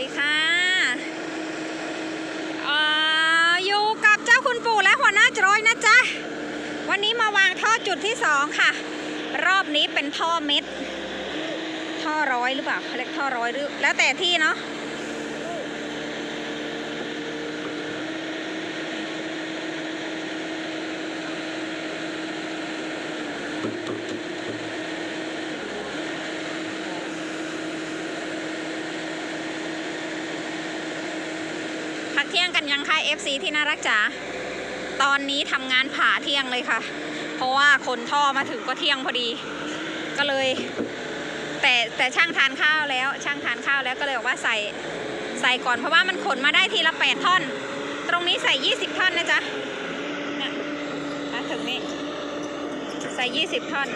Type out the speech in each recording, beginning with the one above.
ดีค่ะอยู่กับเจ้าคุณปู่และหัวหน้าจรอยนะจ๊ะ วันนี้มาวางท่อจุดที่สองค่ะ รอบนี้เป็นท่อเม็ด ท่อร้อยหรือเปล่าเขาเรียกท่อร้อยหรือ แล้วแต่ที่เนาะ พักเที่ยงกันยังคะ FC ที่น่ารักจ๋าตอนนี้ทำงานผ่าเที่ยงเลยค่ะ เพราะว่าคนท่อมาถึงก็เที่ยงพอดี ก็เลย แต่แต่ช่างทานข้าวแล้ว ช่างทานข้าวแล้วก็เลยบอกว่าใส่ใส่ก่อนเพราะว่ามันขนมาได้ทีละแปดท่อน ตรงนี้ใส่ 20 ท่อนนะจ๊ะเนี่ยมาถึงนี่ใส่ 20 ท่อน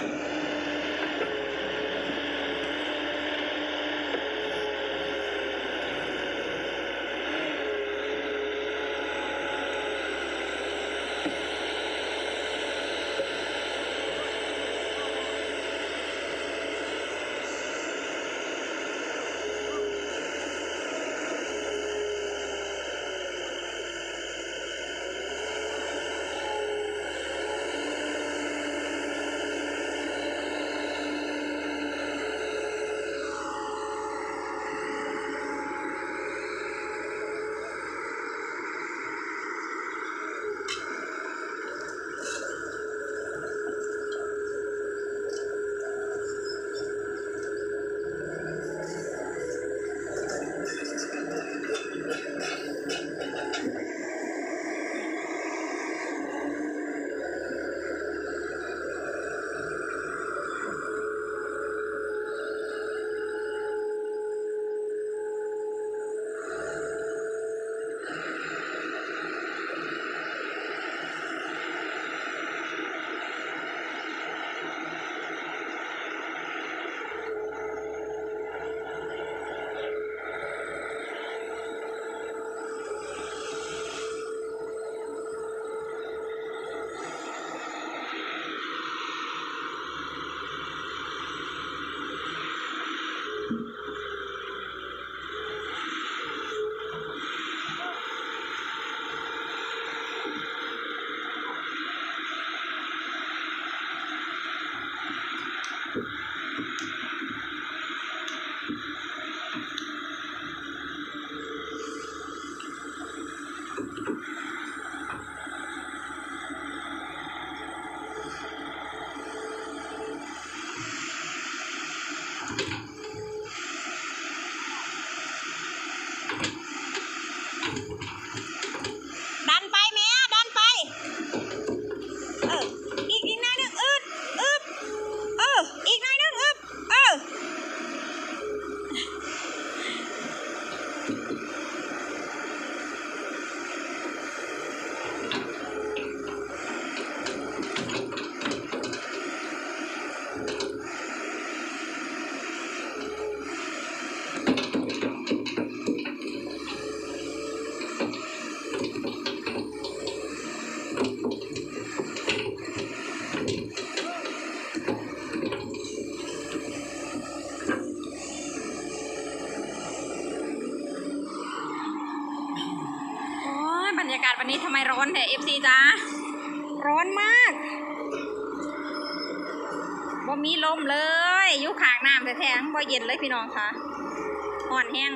รรยากาศวันนี้ทำไมร้อนแต่เอฟซีจ้าร้อนมากบ่มีลมเลยอยู่ขางน้ำแต่แท้ๆบ่เย็นเลยพี่น้องค่ะอ่อนแห้ง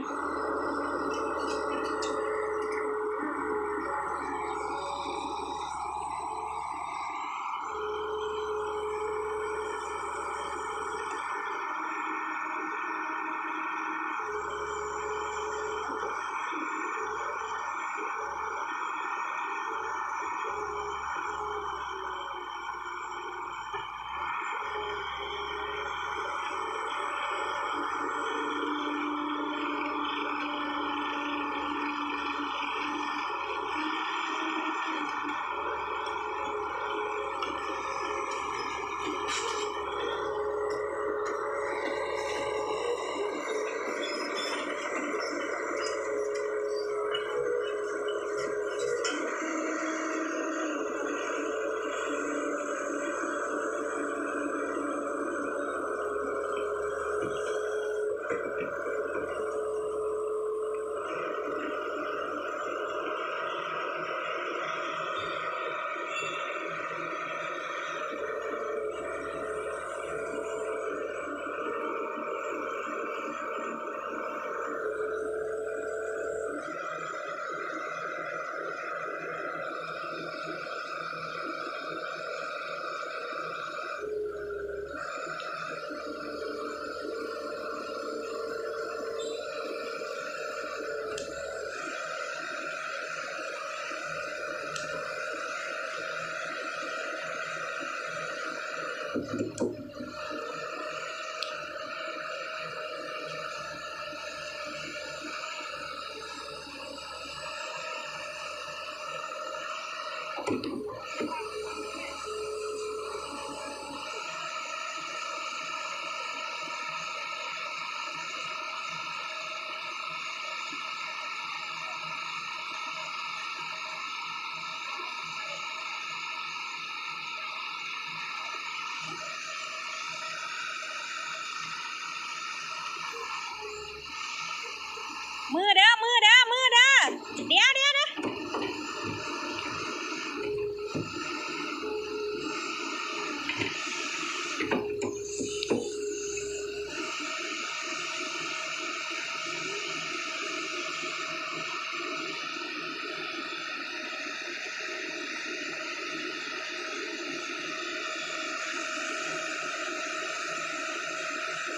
มื